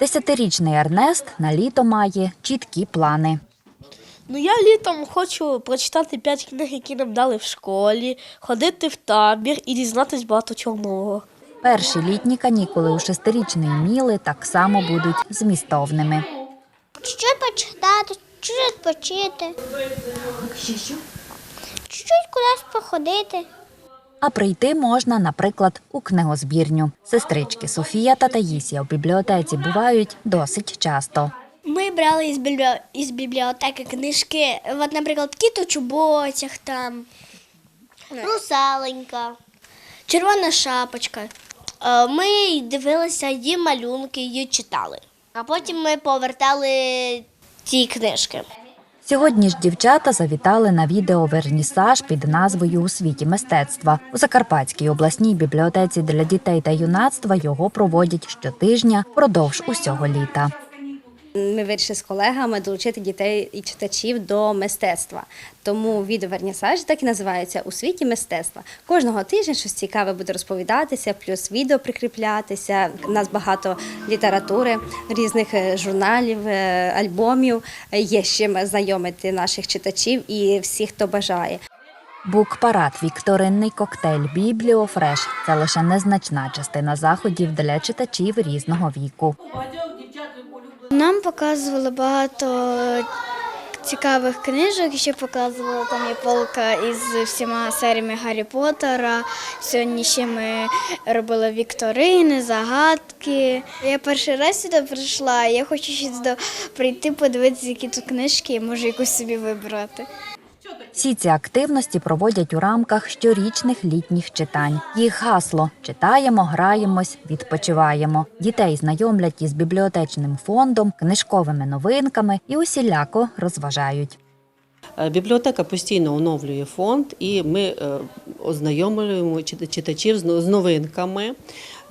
Десятирічний Ернест на літо має чіткі плани. Ну, я літом хочу прочитати п'ять книг, які нам дали в школі, ходити в табір і дізнатись багато чого нового. Перші літні канікули у шестирічної Міли так само будуть змістовними. Чуть-чуть почитати, чуть-чуть відпочити. Чуть-чуть кудись походити. А прийти можна, наприклад, у книгозбірню. Сестрички Софія та Таїсія в бібліотеці бувають досить часто. Ми брали із, бібліо... із бібліотеки книжки, от, наприклад, кіт у чоботях там, русаленька, червона шапочка. Е, Ми дивилися її малюнки, її читали. А потім ми повертали ті книжки. Сьогодні ж дівчата завітали на відеовернісаж під назвою У світі мистецтва. У Закарпатській обласній бібліотеці для дітей та юнацтва його проводять щотижня впродовж усього літа. Ми вирішили з колегами долучити дітей і читачів до мистецтва. Тому відеовернісаж так і називається у світі мистецтва. Кожного тижня щось цікаве буде розповідатися, плюс відео прикріплятися. У нас багато літератури, різних е, журналів, е, альбомів. Є з чим знайомити наших читачів і всіх, хто бажає. Бук-парад, вікторинний коктейль, бібліофреш це лише незначна частина заходів для читачів різного віку. Нам показували багато цікавих книжок. Ще показували там є полка із всіма серіями Гаррі Поттера. Сьогодні ще ми робили вікторини, загадки. Я перший раз сюди прийшла. Я хочу ще прийти, подивитися, які тут книжки, і може якусь собі вибрати. Всі ці активності проводять у рамках щорічних літніх читань. Їх гасло читаємо, граємось, відпочиваємо. Дітей знайомлять із бібліотечним фондом, книжковими новинками і усіляко розважають. Е, Бібліотека постійно оновлює фонд, і ми е, ознайомлюємо чит- читачів з но- з новинками.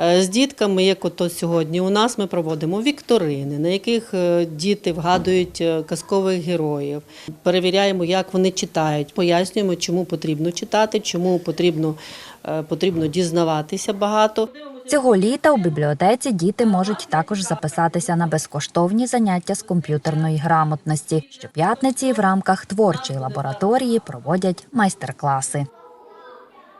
Е, З дітками, як ото сьогодні у нас, ми проводимо вікторини, на яких діти вгадують казкових героїв. Перевіряємо, як вони читають, пояснюємо, чому потрібно читати, чому потрібно, потрібно дізнаватися багато. Цього літа у бібліотеці діти можуть також записатися на безкоштовні заняття з комп'ютерної грамотності. Щоп'ятниці в рамках творчої лабораторії проводять майстер-класи.